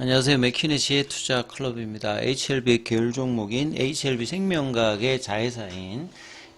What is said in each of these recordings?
안녕하세요. 맥키네시의 투자 클럽입니다. HLB 계열 종목인 HLB 생명과학의 자회사인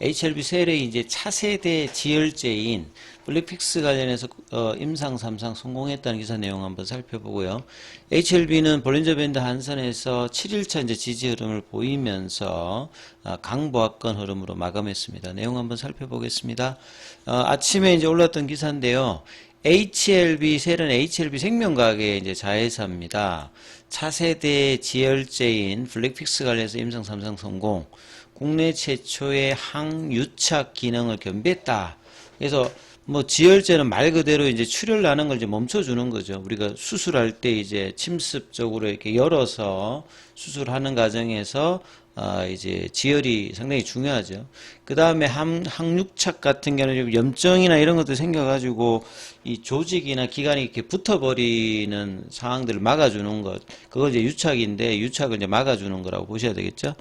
HLB 셀의 이제 차세대 지열제인 블랙픽스 관련해서 어, 임상 3상 성공했다는 기사 내용 한번 살펴보고요. HLB는 볼린저 밴드 한선에서 7일차 이제 지지 흐름을 보이면서 아, 강보합권 흐름으로 마감했습니다. 내용 한번 살펴보겠습니다. 어, 아침에 이제 올랐던 기사인데요. HLB 셀은 HLB 생명과학의 이제 자회사입니다. 차세대 지열제인 블랙픽스 관련해서 임상 3상 성공, 국내 최초의 항유착 기능을 겸비했다. 그래서 뭐 지혈제는 말 그대로 이제 출혈 나는 걸 이제 멈춰주는 거죠. 우리가 수술할 때 이제 침습적으로 이렇게 열어서 수술하는 과정에서 아 이제 지혈이 상당히 중요하죠. 그 다음에 항육착 같은 경우는 좀 염증이나 이런 것도 생겨가지고 이 조직이나 기관이 이렇게 붙어버리는 상황들을 막아주는 것. 그걸 이제 유착인데 유착을 이제 막아주는 거라고 보셔야 되겠죠.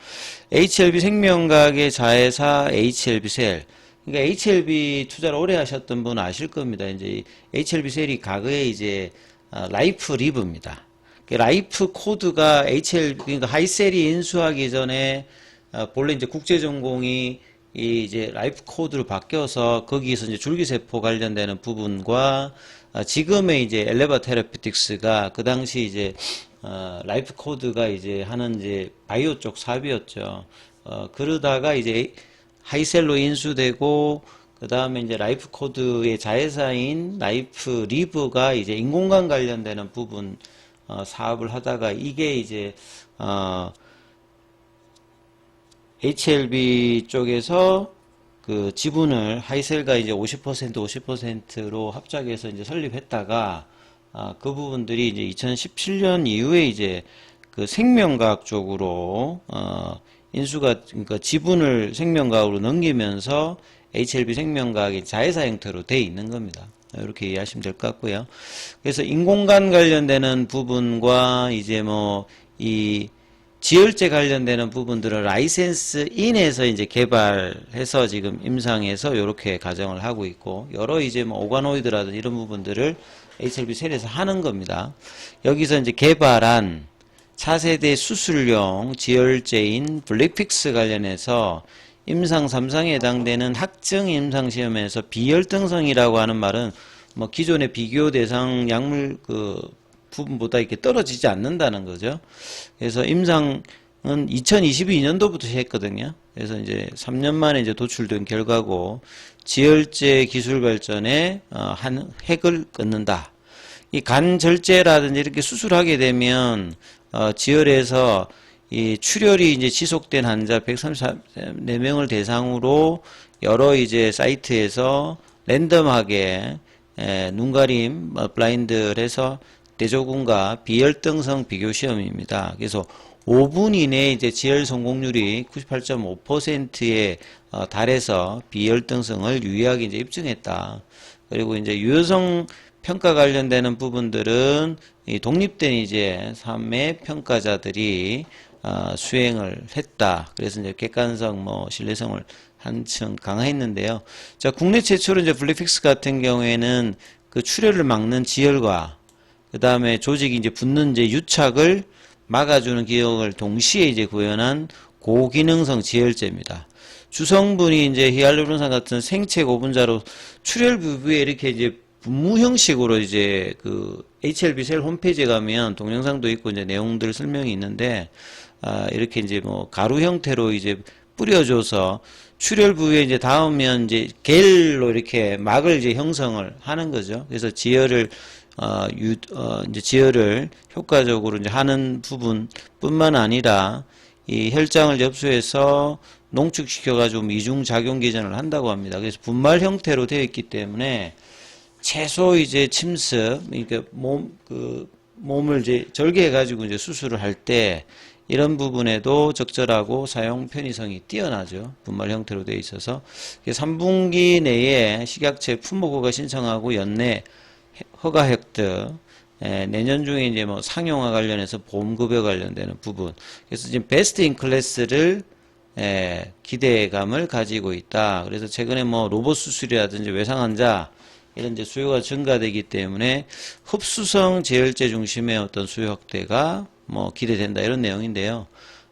HLB 생명과학의 자회사 HLB 셀. 그러니까 HLB 투자를 오래 하셨던 분은 아실 겁니다. 이제 HLB 셀이 과거에 이제 아, 라이프 리브입니다. 그 라이프 코드가 HLB 그러니까 하이셀이 인수하기 전에 아, 본래 이제 국제 전공이 이 이제 라이프 코드로 바뀌어서 거기에서 이제 줄기세포 관련되는 부분과 아, 지금의 이제 엘레바 테라피틱스가 그 당시 이제 어, 라이프 코드가 이제 하는 이제 바이오 쪽 사업이었죠. 어, 그러다가 이제 하이셀로 인수되고 그 다음에 이제 라이프 코드의 자회사인 라이프 리브가 이제 인공관 관련되는 부분 어, 사업을 하다가 이게 이제 어, HLB 쪽에서 그 지분을 하이셀과 이제 50% 50%로 합작해서 이제 설립했다가 아, 그 부분들이 이제 2017년 이후에 이제 그 생명과학 쪽으로 어, 인수가 그러니까 지분을 생명과학으로 넘기면서 HLB 생명과학이 자회사 형태로 돼 있는 겁니다. 이렇게 이해하시면 될 것 같고요. 그래서 인공관 관련되는 부분과 이제 뭐 이 지혈제 관련되는 부분들을 라이센스 인에서 이제 개발해서 지금 임상에서 이렇게 가정을 하고 있고 여러 이제 뭐 오가노이드라든 이런 부분들을 HLB 셀에서 하는 겁니다. 여기서 이제 개발한 차세대 수술용 지혈제인 블랙픽스 관련해서 임상 3상에 해당되는 학증 임상 시험에서 비혈등성이라고 하는 말은 뭐 기존의 비교 대상 약물 그 부분보다 이렇게 떨어지지 않는다는 거죠. 그래서 임상은 2022년도부터 했거든요. 그래서 이제 3년 만에 이제 도출된 결과고 지혈제 기술 발전에 어, 한 획을 끊는다. 이 간절제라든지 이렇게 수술하게 되면 어, 지혈에서 이 출혈이 이제 지속된 환자 134명을 대상으로 여러 이제 사이트에서 랜덤하게 에, 눈가림 뭐 블라인드를 해서 대조군과 비혈등성 비교 시험입니다. 그래서 5분 이내에 이제 지혈 성공률이 98.5%에 어, 달해서 비혈등성을 유의하게 이제 입증했다. 그리고 이제 유효성 평가 관련되는 부분들은 이 독립된 이제 3의 평가자들이 어, 수행을 했다. 그래서 이제 객관성, 뭐 신뢰성을 한층 강화했는데요. 자, 국내 최초로 이제 블랙픽스 같은 경우에는 그 출혈을 막는 지혈과 그 다음에 조직이 이제 붙는 이제 유착을 막아주는 기억을 동시에 이제 구현한 고기능성 지혈제입니다. 주성분이 이제 히알루론산 같은 생체 고분자로 출혈 부부에 이렇게 이제 분무 형식으로 이제 그 HLB 셀 홈페이지에 가면 동영상도 있고 이제 내용들 설명이 있는데 아 이렇게 이제 뭐 가루 형태로 이제 뿌려줘서 출혈 부위에 이제 닿으면 이제 겔로 이렇게 막을 이제 형성을 하는 거죠. 그래서 지혈을 어, 유, 어, 이제 지혈을 효과적으로 이제 하는 부분뿐만 아니라 이 혈장을 접수해서 농축시켜가지고 이중 작용 기전을 한다고 합니다. 그래서 분말 형태로 되어 있기 때문에 최소 이제 침습, 그러니까 몸, 그, 몸을 이제 절개해가지고 이제 수술을 할때 이런 부분에도 적절하고 사용 편의성이 뛰어나죠. 분말 형태로 되어 있어서. 3분기 내에 식약처에 품목허가 신청하고 연내 허가 획득, 예, 내년 중에 이제 뭐 상용화 관련해서 보험급여 관련되는 부분. 그래서 지금 베스트 인 클래스를 예, 기대감을 가지고 있다. 그래서 최근에 뭐 로봇 수술이라든지 외상 환자 이런 이제 수요가 증가되기 때문에 흡수성 제열제 중심의 어떤 수요 확대가 뭐 기대된다 이런 내용인데요.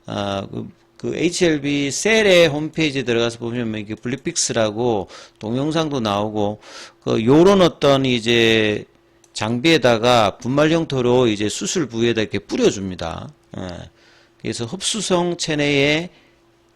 아, 그, 그 HLB 셀의 홈페이지 들어가서 보면 뭐 이게 블리픽스라고 동영상도 나오고 그 요런 어떤 이제 장비에다가 분말 형태로 이제 수술 부위에다 이렇게 뿌려줍니다. 예. 그래서 흡수성 체내의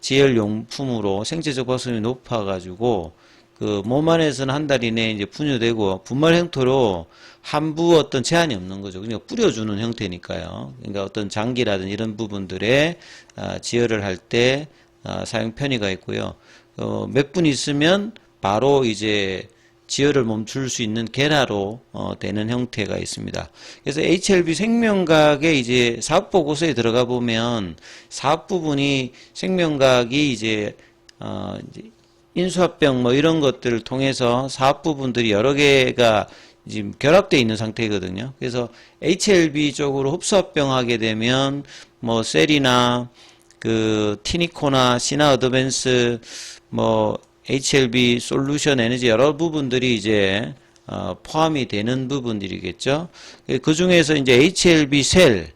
지혈 용품으로 생체적 발성이 높아가지고 그 몸 안에서는 한 달 이내에 이제 분유되고 분말 형태로 한부 어떤 제한이 없는 거죠. 그러니까 뿌려주는 형태니까요. 그러니까 어떤 장기라든 이런 부분들에 아, 지혈을 할때 아, 사용 편의가 있고요. 어, 몇 분 있으면 바로 이제 지혈을 멈출 수 있는 계라로 어, 되는 형태가 있습니다. 그래서 HLB 생명각의 이제 사업 보고서에 들어가 보면 사업 부분이 생명각이 이제 어, 이제 인수합병 뭐 이런 것들을 통해서 사업 부분들이 여러 개가 지금 결합되어 있는 상태거든요. 그래서 HLB 쪽으로 흡수합병하게 되면 뭐 셀이나 그 티니코나 시나 어드밴스 뭐 HLB 솔루션 에너지 여러 부분들이 이제 어, 포함이 되는 부분들이겠죠. 그 중에서 이제 HLB 셀,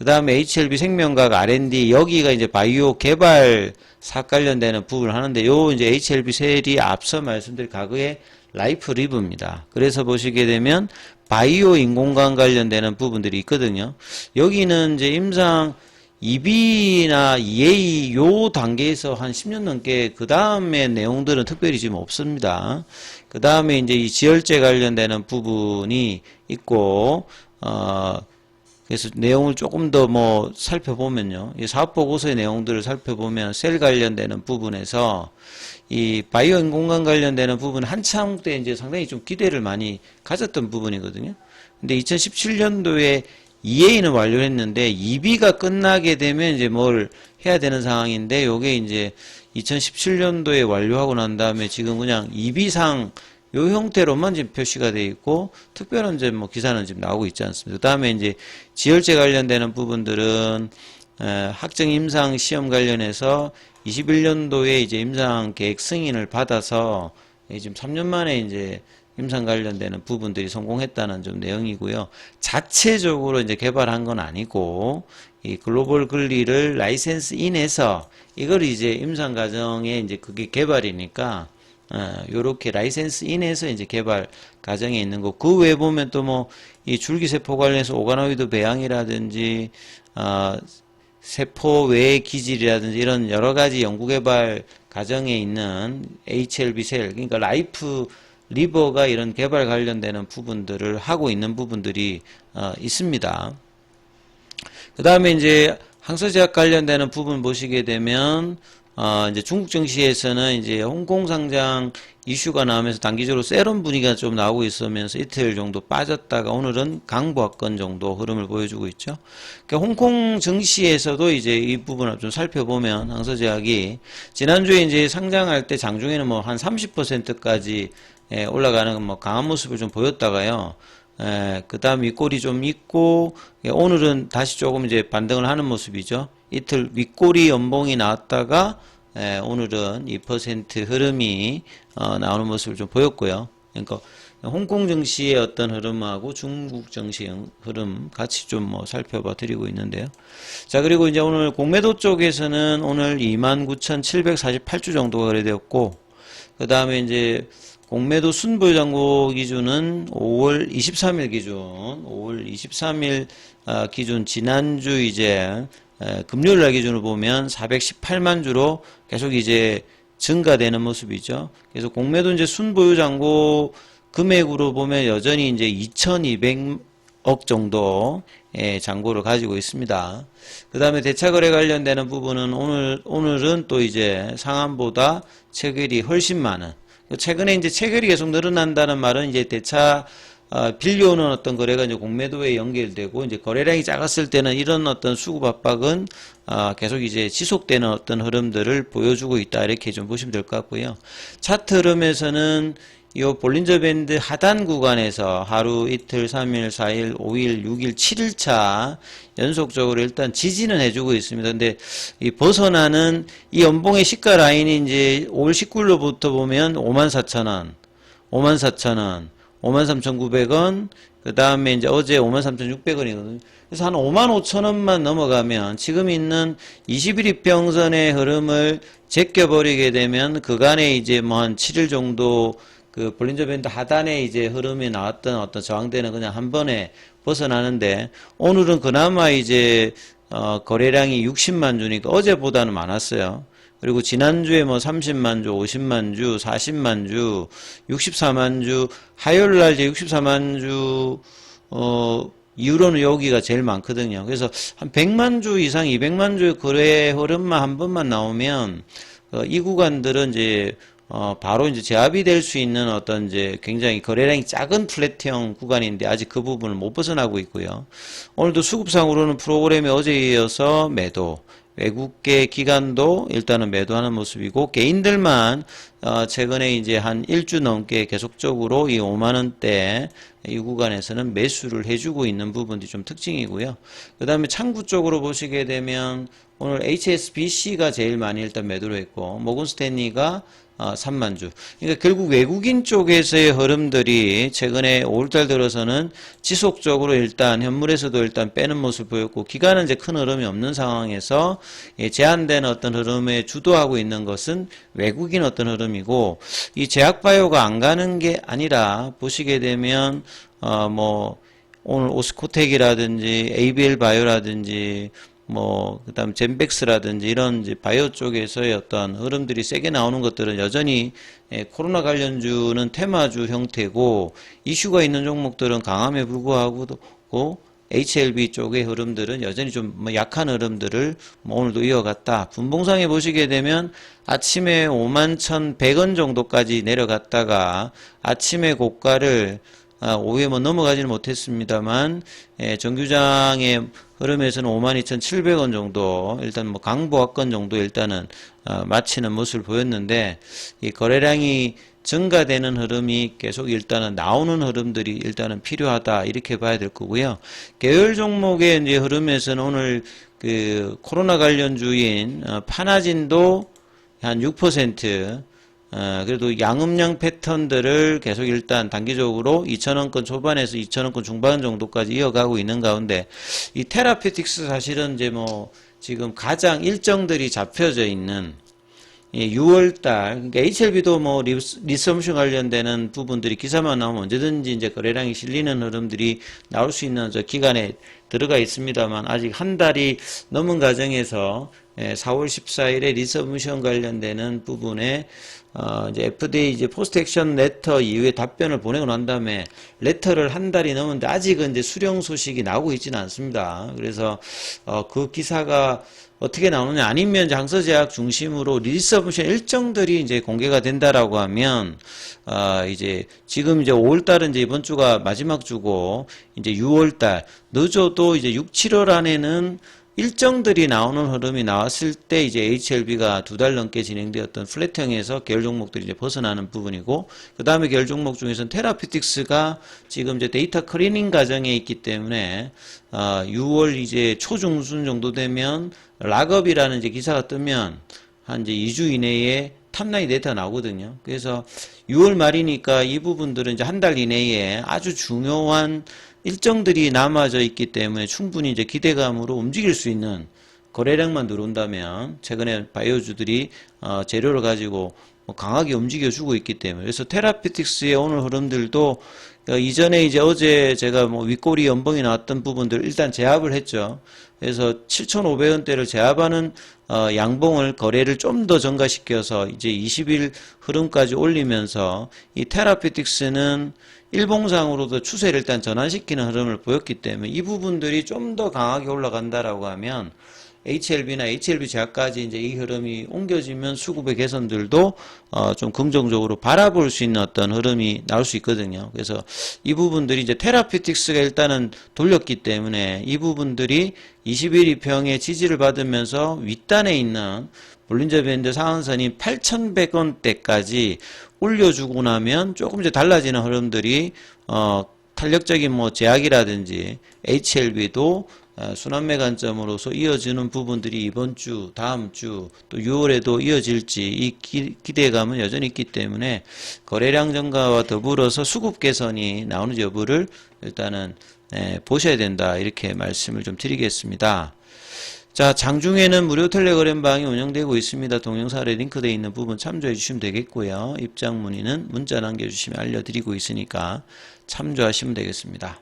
그 다음에 HLB 생명각 R&D 여기가 이제 바이오 개발 사 관련되는 부분을 하는데 요 이제 HLB 셀이 앞서 말씀드린 과거의 라이프 리브입니다. 그래서 보시게 되면 바이오 인공관 관련되는 부분들이 있거든요. 여기는 이제 임상 2B나 2A 요 단계에서 한 10년 넘게 그 다음에 내용들은 특별히 지금 없습니다. 그 다음에 이제 이 지혈제 관련되는 부분이 있고 어 그래서 내용을 조금 더 뭐 살펴보면요. 이 사업 보고서의 내용들을 살펴보면 셀 관련되는 부분에서 이 바이오 인공관 관련되는 부분 한참 때 이제 상당히 좀 기대를 많이 가졌던 부분이거든요. 근데 2017년도에 2A는 완료했는데 2B가 끝나게 되면 이제 뭘 해야 되는 상황인데 요게 이제 2017년도에 완료하고 난 다음에 지금 그냥 2B상 요 형태로만 지금 표시가 되어 있고 특별한 이제 뭐 기사는 지금 나오고 있지 않습니다. 그다음에 이제 지혈제 관련되는 부분들은 에, 학정 임상 시험 관련해서 21년도에 이제 임상 계획 승인을 받아서 예, 지금 3년 만에 이제 임상 관련되는 부분들이 성공했다는 좀 내용이고요. 자체적으로 이제 개발한 건 아니고 이 글로벌 글리를 라이센스 인해서 이걸 이제 임상 과정에 이제 그게 개발이니까 어, 요렇게 라이센스 인해서 이제 개발 과정에 있는 거. 그 외에 보면 또 뭐 이 줄기세포 관련해서 오가노이드 배양이라든지 어, 세포 외 기질이라든지 이런 여러 가지 연구 개발 과정에 있는 HLB 셀, 그러니까 라이프 리버가 이런 개발 관련되는 부분들을 하고 있는 부분들이 어, 있습니다. 그 다음에 이제 항서제약 관련되는 부분 보시게 되면 어, 이제 중국 증시에서는 이제 홍콩 상장 이슈가 나오면서 단기적으로 세럼 분위기가 좀 나오고 있으면서 이틀 정도 빠졌다가 오늘은 강보합권 정도 흐름을 보여주고 있죠. 그러니까 홍콩 증시에서도 이제 이 부분을 좀 살펴보면 항서제약이 지난주에 이제 상장할 때 장중에는 뭐 한 30%까지 예, 올라가는 뭐 강한 모습을 좀 보였다가요. 예, 그 다음 윗골이 좀 있고, 예, 오늘은 다시 조금 이제 반등을 하는 모습이죠. 이틀 윗골이 연봉이 나왔다가, 예, 오늘은 2% 흐름이, 어, 나오는 모습을 좀 보였고요. 그러니까, 홍콩 증시의 어떤 흐름하고 중국 증시 흐름 같이 좀 뭐 살펴봐 드리고 있는데요. 자, 그리고 이제 오늘 공매도 쪽에서는 오늘 29,748주 정도가 거래되었고, 그 다음에 이제 공매도 순보유 잔고 기준은 5월 23일 기준, 5월 23일 아, 기준 지난주 이제 에, 금요일 날 기준으로 보면 418만 주로 계속 이제 증가되는 모습이죠. 그래서 공매도 이제 순보유 잔고 금액으로 보면 여전히 이제 2,200억 정도 의 잔고를 가지고 있습니다. 그 다음에 대차거래 관련되는 부분은 오늘, 오늘은 또 이제 상한보다 체결이 훨씬 많은 최근에 이제 체결이 계속 늘어난다는 말은 이제 대차 어, 빌려오는 어떤 거래가 이제 공매도에 연결되고 이제 거래량이 작았을 때는 이런 어떤 수급 압박은 어, 계속 이제 지속되는 어떤 흐름들을 보여주고 있다 이렇게 좀 보시면 될 것 같고요. 차트 흐름에서는 이 볼린저 밴드 하단 구간에서 하루, 이틀, 3일, 4일, 5일, 6일, 7일차 연속적으로 일단 지지는 해주고 있습니다. 근데 이 벗어나는 이 연봉의 시가 라인이 이제 5월 19일로부터 보면 54,000원, 54,000원, 53,900원, 그 다음에 이제 어제 53,600원이거든요. 그래서 한 55,000원만 넘어가면 지금 있는 21이평선의 흐름을 제껴버리게 되면 그간에 이제 뭐 한 7일 정도 그 볼린저 밴드 하단에 이제 흐름이 나왔던 어떤 저항대는 그냥 한 번에 벗어나는데 오늘은 그나마 이제 어 거래량이 60만 주니까 어제보다는 많았어요. 그리고 지난주에 뭐 30만 주, 50만 주, 40만 주, 64만 주, 화요일 날 이제 64만 주, 어, 이후로는 여기가 제일 많거든요. 그래서 한 100만 주 이상, 200만 주의 거래 흐름만 한 번만 나오면, 어, 이 구간들은 이제, 어, 바로 이제 제압이 될 수 있는 어떤 이제 굉장히 거래량이 작은 플랫형 구간인데 아직 그 부분을 못 벗어나고 있고요. 오늘도 수급상으로는 프로그램이 어제에 이어서 매도, 외국계 기관도 일단은 매도하는 모습이고 개인들만 어 최근에 이제 한 일주 넘게 계속적으로 이 5만 원대 이 구간에서는 매수를 해주고 있는 부분이 좀 특징이고요. 그 다음에 창구 쪽으로 보시게 되면 오늘 HSBC가 제일 많이 일단 매도를 했고 모건스탠리가 어, 3만 주. 그러니까 결국 외국인 쪽에서의 흐름들이 최근에 5월달 들어서는 지속적으로 일단 현물에서도 일단 빼는 모습을 보였고 기간은 이제 큰 흐름이 없는 상황에서 예, 제한된 어떤 흐름에 주도하고 있는 것은 외국인 어떤 흐름 이고 이 제약바이오가 안 가는 게 아니라 보시게 되면 어뭐 오늘 오스코텍이라든지 ABL 바이오라든지 뭐 그다음 젠백스라든지 이런 이제 바이오 쪽에서의 어떤 흐름들이 세게 나오는 것들은 여전히 예, 코로나 관련주는 테마주 형태고 이슈가 있는 종목들은 강함에 불구하고도 HLB 쪽의 흐름들은 여전히 좀뭐 약한 흐름들을 뭐 오늘도 이어갔다. 분봉상에 보시게 되면 아침에 51,100원 정도까지 내려갔다가 아침에 고가를 아, 오후에 뭐 넘어가지는 못했습니다만 예, 정규장의 흐름에서는 52,700원 정도 일단 뭐 강보합권 정도 일단은 어, 마치는 모습을 보였는데 이 거래량이 증가되는 흐름이 계속 일단은 나오는 흐름들이 일단은 필요하다 이렇게 봐야 될 거고요. 계열 종목의 이제 흐름에서는 오늘 그 코로나 관련 주인 어, 파나진도 한 6%, 어, 그래도 양음양 패턴들을 계속 일단 단기적으로 2,000원권 초반에서 2,000원권 중반 정도까지 이어가고 있는 가운데 이 테라피틱스 사실은 이제 뭐 지금 가장 일정들이 잡혀져 있는 6월달, 그러니까 HLB도 뭐 리섬션 관련되는 부분들이 기사만 나오면 언제든지 이제 거래량이 실리는 흐름들이 나올 수 있는 저 기간에 들어가 있습니다만 아직 한 달이 넘은 과정에서 4월 14일에 리서브션 관련되는 부분에 어 이제 FDA 이제 포스트 액션 레터 이후에 답변을 보내고 난 다음에 레터를 한 달이 넘었는데 아직은 이제 수령 소식이 나오고 있지는 않습니다. 그래서 어 그 기사가 어떻게 나오느냐 아니면 장서제약 중심으로 리서브션 일정들이 이제 공개가 된다라고 하면 어 이제 지금 이제 5월 달은 이제 이번 주가 마지막 주고 이제 6월 달 늦어도 이제 6, 7월 안에는 일정들이 나오는 흐름이 나왔을 때 이제 HLB가 두 달 넘게 진행되었던 플랫형에서 계열 종목들이 이제 벗어나는 부분이고 그 다음에 계열 종목 중에서는 테라피틱스가 지금 이제 데이터 클리닝 과정에 있기 때문에 어 6월 이제 초중순 정도 되면 락업이라는 이제 기사가 뜨면 한 이제 2주 이내에 탑라인 데이터가 나오거든요. 그래서 6월 말이니까 이 부분들은 이제 한 달 이내에 아주 중요한 일정들이 남아져 있기 때문에 충분히 이제 기대감으로 움직일 수 있는 거래량만 들어온다면 최근에 바이오주들이 어, 재료를 가지고 뭐 강하게 움직여주고 있기 때문에 그래서 테라피틱스의 오늘 흐름들도 어, 이전에 이제 어제 제가 뭐 윗꼬리 연봉이 나왔던 부분들 일단 제압을 했죠. 그래서 7,500원대를 제압하는 어, 양봉을 거래를 좀더 증가시켜서 이제 20일 흐름까지 올리면서 이 테라피틱스는 일봉상으로도 추세를 일단 전환시키는 흐름을 보였기 때문에 이 부분들이 좀 더 강하게 올라간다라고 하면 HLB나 HLB 제약까지 이제 이 흐름이 옮겨지면 수급의 개선들도 어 좀 긍정적으로 바라볼 수 있는 어떤 흐름이 나올 수 있거든요. 그래서 이 부분들이 이제 테라피틱스가 일단은 돌렸기 때문에 이 부분들이 21이평의 지지를 받으면서 윗단에 있는 볼린저 밴드 상한선이 8,100원대까지 올려주고 나면 조금 이제 달라지는 흐름들이 어 탄력적인 뭐 제약이라든지 HLB도 어, 순환매 관점으로서 이어지는 부분들이 이번 주, 다음 주, 또 6월에도 이어질지 이 기, 기대감은 여전히 있기 때문에 거래량 증가와 더불어서 수급 개선이 나오는 여부를 일단은 예, 보셔야 된다 이렇게 말씀을 좀 드리겠습니다. 자, 장중에는 무료 텔레그램 방이 운영되고 있습니다. 동영상 아래 링크되어 있는 부분 참조해 주시면 되겠고요. 입장 문의는 문자 남겨주시면 알려드리고 있으니까 참조하시면 되겠습니다.